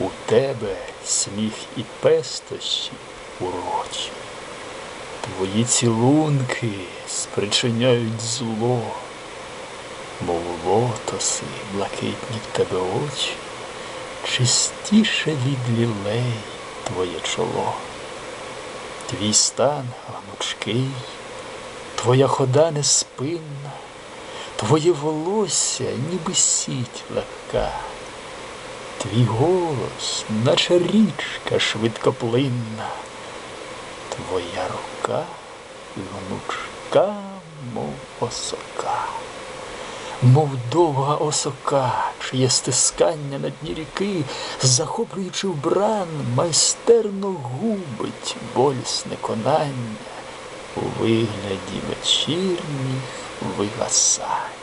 У тебе сміх і пестощі урочі. Твої цілунки спричиняють зло, мов лотоси, блакитні в тебе очі, чистіше від лілей твоє чоло. Твій стан гнучкий, твоя хода неспинна, твоє волосся, ніби сіть легка. Твій голос, наче річка швидкоплинна, твоя рука гнучка, мов осока, мов довга осока, чиє стискання на дні ріки, захоплюючи вбран, майстерно губить болісне конання у вигляді вечірніх вигасань.